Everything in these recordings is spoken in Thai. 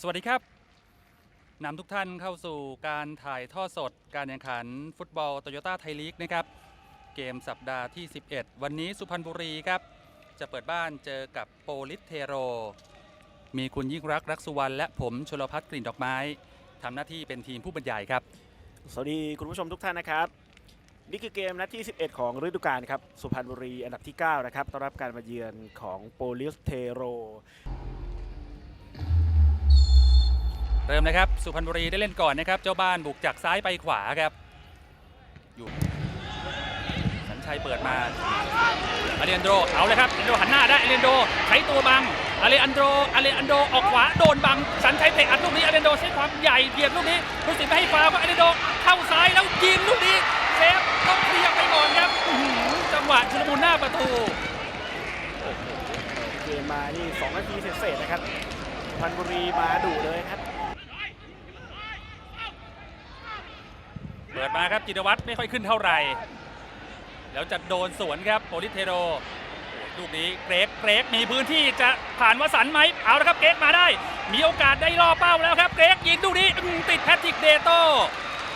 สวัสดีครับนำทุกท่านเข้าสู่การถ่ายทอดสดการแข่งขันฟุตบอลโตโยต้าไทยลีกนะครับ เกมสัปดาห์ที่ 11 วันนี้สุพรรณบุรีครับ จะเปิดบ้านเจอกับโปลิสเทโร มีคุณยิ่งรักรักสุวรรณและผมชลพัฒน์กลิ่นดอกไม้ทำหน้าที่เป็นทีมผู้บรรยายครับ สวัสดีคุณผู้ชมทุกท่านนะครับ นี่คือเกมนัดที่ 11 ของฤดูกาลครับสุพรรณบุรีอันดับที่ 9 นะครับต้อนรับการมาเยือนของโปลิสเทโร เริ่มนะครับ สุพรรณบุรีได้เล่นก่อนนะครับ เจ้าบ้านบุกจากซ้ายไปขวาครับ อยู่สัญชัยเปิดมาอาเลอันโดเอาเลยครับอาเลอันโดหันหน้าได้อาเลอันโดใช้ตัวบังอาเลอันโดอาเลอันโดออกขวาโดนบัง สัญชัยเตะอัดลูกนี้อาเลอันโดใช้ความใหญ่เบียดลูกนี้ผู้สินไม่ให้ฟาวล์ก็อาเลอันโดเข้าซ้ายแล้วยิงลูกนี้เซฟต้องเคลียร์ไปก่อนครับจังหวะชุลมุนหน้าประตูเกมมานี่2นาทีเศษๆนะครับสุพรรณบุรีมาดุเลยครับ เปิดมาครับจิตรวัตรไม่ค่อยขึ้นเท่าไหร่ แล้วจะโดนสวนครับโปลิสเทโรลูกนี้เกรกเกรกมีพื้นที่จะผ่านวสันต์ไหมเอาละครับเกรกมาได้ มีโอกาสได้ล่อเป้าแล้วครับเกรกยิงลูกนี้อื้อติดแพทริกเดโต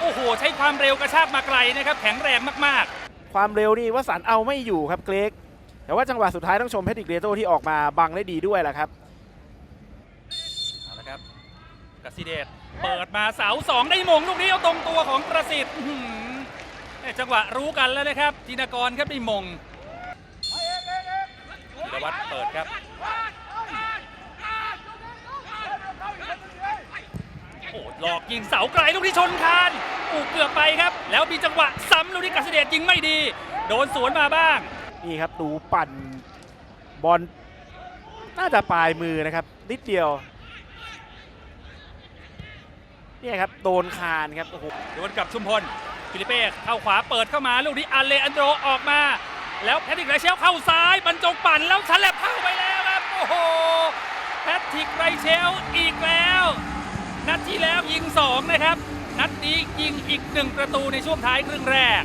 โอ้โห ใช้ความเร็วกระชากมาไกลนะครับ แข็งแรงมากความเร็วนี่วสันต์เอาไม่อยู่ครับเกรกแต่ว่าจังหวะสุดท้ายต้องชมแพทริกเรโตที่ออกมาบังได้ดีด้วยแหละครับๆเอาละครับกสิเดช เปิดมาเสาสองได้มงลูกนี้เอาตรงตัวของประสิทธิ์จังหวะรู้กันแล้วนะครับจินกรครับได้มงจิรวัตรเปิดครับโอ้หลอกยิงเสาไกลลูกที่ชนคานอูเกือบไปครับ แล้วมีจังหวะซ้ำลูกนี้กัสเดชยิงไม่ดี โดนสวนมาบ้าง นี่ครับดูปั่นบอลน่าจะปลายมือนะครับ นิดเดียว เนี่ยครับโดนคานครับโอ้โหโดนกับชุมพลฟิลิเป้เข้าขวาเปิดเข้ามาลูกนี้อันเลอันโดรออกมา แล้วแพทริกไรเชลเข้าซ้ายบรรจงปั่นแล้วฉลับเข้าไปแล้วครับโอ้โหแพทริกไรเชลอีกแล้ว นัดที่แล้วยิง 2 นะครับ นัดนี้ยิงอีกหนึ่งประตูในช่วงท้ายครึ่งแรก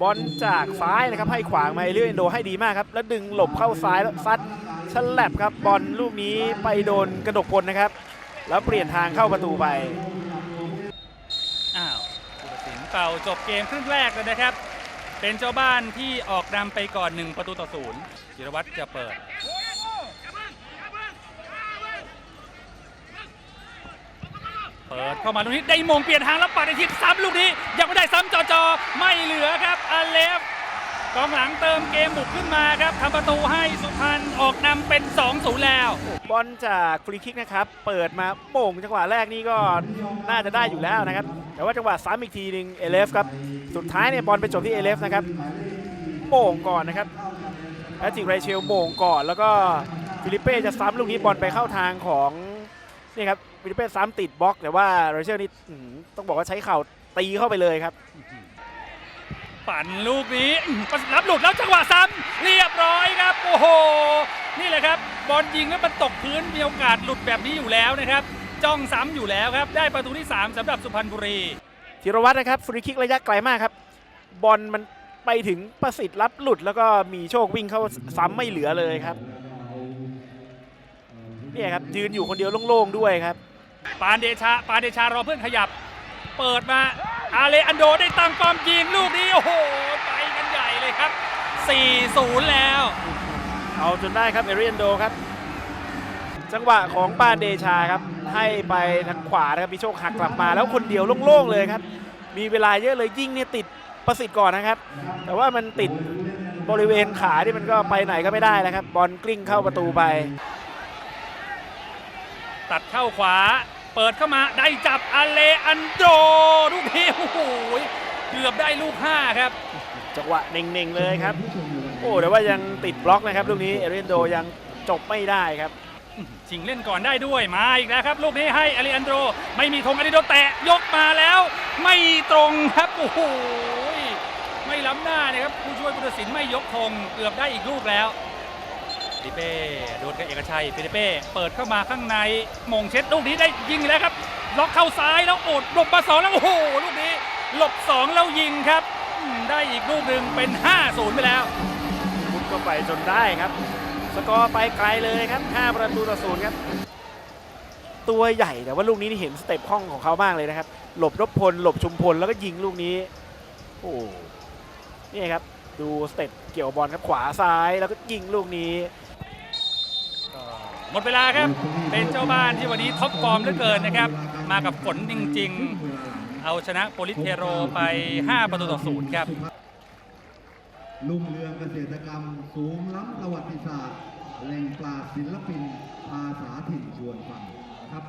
บอลจากซ้ายนะครับให้ขวางมาเอเลียนโดให้ดีมากครับ แล้วดึงหลบเข้าซ้ายแล้วซัดฉลับครับบอลลูกนี้ไปโดนกระดกพลนะครับ แล้วเปลี่ยนทางเข้าประตูไปอ้าวผู้ตัดสิน เป่าจบเกมครึ่งแรกเลยนะครับ เป็นเจ้าบ้านที่ออกนำไปก่อน 1 ประตูต่อศูนย์จิรวัตรจะเปิด เปิดเข้ามาลูกนี้ได้มงเปลี่ยนทางแล้วปัดไอทิศซ้ำลูกนี้ ยังไม่ได้ซ้ำจอจอไม่เหลือครับอเลฟกองหลังเติมเกมบุกขึ้นมาครับทำประตูให้สุพรรณ อกนำเป็น 2-0 แล้ว บอลจากฟรีคิกนะครับ เปิดมาโป่งจังหวะแรกนี่ก็น่าจะได้อยู่แล้วนะครับ แต่ว่าจังหวะซ้ำอีกทีหนึ่งเอเลฟครับ สุดท้ายเนี่ยบอลไปจบที่เอเลฟนะครับโป่งก่อนนะครับแพทริกไรเชลโป่งก่อน แล้วก็ฟิลิเป้จะซ้ำลูกนี้บอลไปเข้าทางของนี่ครับฟิลิเป้ซ้ำติดบล็อก แต่ว่าไรเชลนี่ต้องบอกว่าใช้เข่าตีเข้าไปเลยครับ ปั่นลูกนี้อื้อรับหลุดแล้วจังหวะซ้ำเรียบร้อยครับโอ้โห นี่แหละครับ บอลยิงแล้วมันตกพื้นมีโอกาสหลุดแบบนี้อยู่แล้วนะครับ จ้องซ้ำอยู่แล้วครับ ได้ประตูที่ 3สำหรับสุพรรณบุรีธีรวัตรนะครับฟรีคิกระยะไกลมากครับ บอลมันไปถึงประสิทธิ์รับหลุดแล้วก็มีโชควิ่งเข้าซ้ำไม่เหลือเลยครับเนี่ยครับยืนอยู่คนเดียวโล่งๆด้วยครับ ปานเดชาปานเดชารอเพื่อนขยับ เปิดมา อาเลอันโดได้ตั้งป้อมยิงลูกนี้โอ้โหไปกันใหญ่เลยครับ 4-0 แล้ว เอาจนได้ครับเอเรียนโดครับ จังหวะของปานเดชาครับ ให้ไปทางขวานะครับมีโชคหักกลับมา แล้วคนเดียวโล่งๆเลยครับ มีเวลาเยอะเลยยิงเนี่ยติดประสิทธิ์ก่อนนะครับ แต่ว่ามันติดบริเวณขาที่มันก็ไปไหนก็ไม่ได้แล้วครับ บอลกลิ้งเข้าประตูไป ตัดเข้าขวา เปิดเข้ามาได้จับอาเลอันโดลูกนี้โอ้โหเกือบได้ลูก 5 ครับ จังหวะเน่งๆเลยครับ โอ้แต่ว่ายังติดบล็อกนะครับลูกนี้เอเรนโดยังจบไม่ได้ครับชิงเล่นก่อนได้ด้วยมาอีกแล้วครับ ลูกนี้ให้อาริอันโดรไม่มีธงอาริโดแตะยกมาแล้ว ไม่ตรงครับโอ้โหไม่ล้ำหน้านะครับผู้ช่วยผู้ตัดสินไม่ยกธงเกือบได้อีกลูกแล้ว ฟิลิเป้โดนกับเอกชัยฟิลิเป้เปิดเข้ามาข้างในมงเช็ดลูกนี้ได้ยิงแล้วครับ ล็อกเข้าซ้ายแล้วโอดหลบมาสองแล้วโอ้โหลูกนี้หลบสองแล้วยิงครับ ได้อีกลูกหนึ่งเป็น 5-0 ไปแล้วมุดเข้าไปจนได้ครับ สกอร์ไปไกลเลยครับ 5 ประตูต่อศูนย์ครับ ตัวใหญ่แต่ว่าลูกนี้นี่เห็นสเต็ปห้องของเขามากเลยนะครับ หลบรบพล หลบชุมพลแล้วก็ยิงลูกนี้ โอ้นี่ครับดูสเต็ปเกี่ยวบอลครับขวาซ้ายแล้วก็ยิงลูกนี้ หมดเวลาครับ เป็นเจ้าบ้านที่วันนี้ท็อปฟอร์มเหลือเกินนะครับ มากับฝนจริง ๆ เอาชนะโปลิเทโรไป 5 ประตูต่อศูนย์ครับ ลุ่งเรืองเกษตรกรรมสูงล้ำประวัติศาสตร์แหล่งปราศิลปินภาษาถิ่นชวนฟังครับ